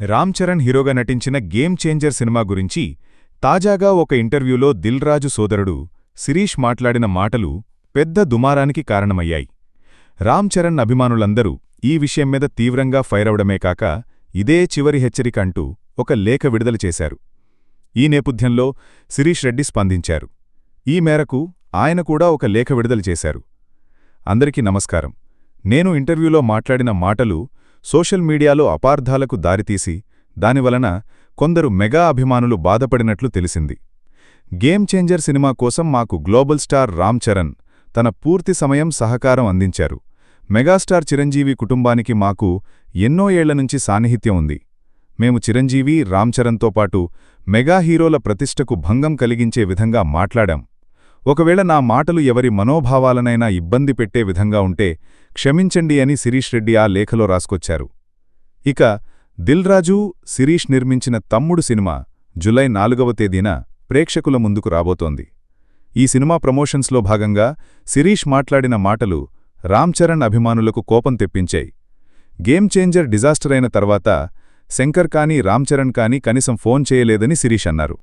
రామ్ చరణ్ హీరోగా నటించిన game changer cinema గురించి తాజాగా ఒక ఇంటర్వ్యూలో దిల్ రాజు సోదరుడు శిరీష్ మాట్లాడిన మాటలు పెద్ద దుమారానికి కారణమయ్యాయి. రామ్ చరణ్ అభిమానులందరూ ఈ విషయం మీద తీవ్రంగా ఫైరవడమే కాక ఇదే చివరి హెచ్చరిక అంటూ ఒక లేఖ విడుదల చేశారు. ఈ నేపథ్యంలో శిరీష్ రెడ్డి స్పందించారు. ఈ మేరకు ఆయన కూడా ఒక లేఖ విడుదల చేశారు. అందరికీ నమస్కారం. నేను ఇంటర్వ్యూలో మాట్లాడిన మాటలు సోషల్ మీడియాలో అపార్థాలకు దారితీసి దానివలన కొందరు మెగా అభిమానులు బాధపడినట్లు తెలిసింది. గేమ్ చేంజర్ సినిమా కోసం మాకు గ్లోబల్ స్టార్ రామ్ చరణ్ తన పూర్తి సమయం సహకారం అందించారు. మెగాస్టార్ చిరంజీవి కుటుంబానికి మాకు ఎన్నో ఏళ్ళ నుంచి సాన్నిహిత్యం ఉంది. మేము చిరంజీవి రామ్ చరణ్తో పాటు మెగా హీరోల ప్రతిష్టకు భంగం కలిగించే విధంగా మాట్లాడాం. ఒకవేళ నా మాటలు ఎవరి మనోభావాలనైనా ఇబ్బంది పెట్టే విధంగా ఉంటే క్షమించండి అని శిరీష్ రెడ్డి ఆ లేఖలో రాసుకొచ్చారు. ఇక దిల్రాజు శిరీష్ నిర్మించిన తమ్ముడు సినిమా జులై నాలుగవ తేదీన ప్రేక్షకుల ముందుకు రాబోతోంది. ఈ సినిమా ప్రమోషన్స్లో భాగంగా శిరీష్ మాట్లాడిన మాటలు రామ్ చరణ్ అభిమానులకు కోపం తెప్పించాయి. గేమ్ చేంజర్ డిజాస్టర్ అయిన తర్వాత శంకర్ కానీ రామ్ చరణ్ కానీ కనీసం ఫోన్ చేయలేదని శిరీష్ అన్నారు.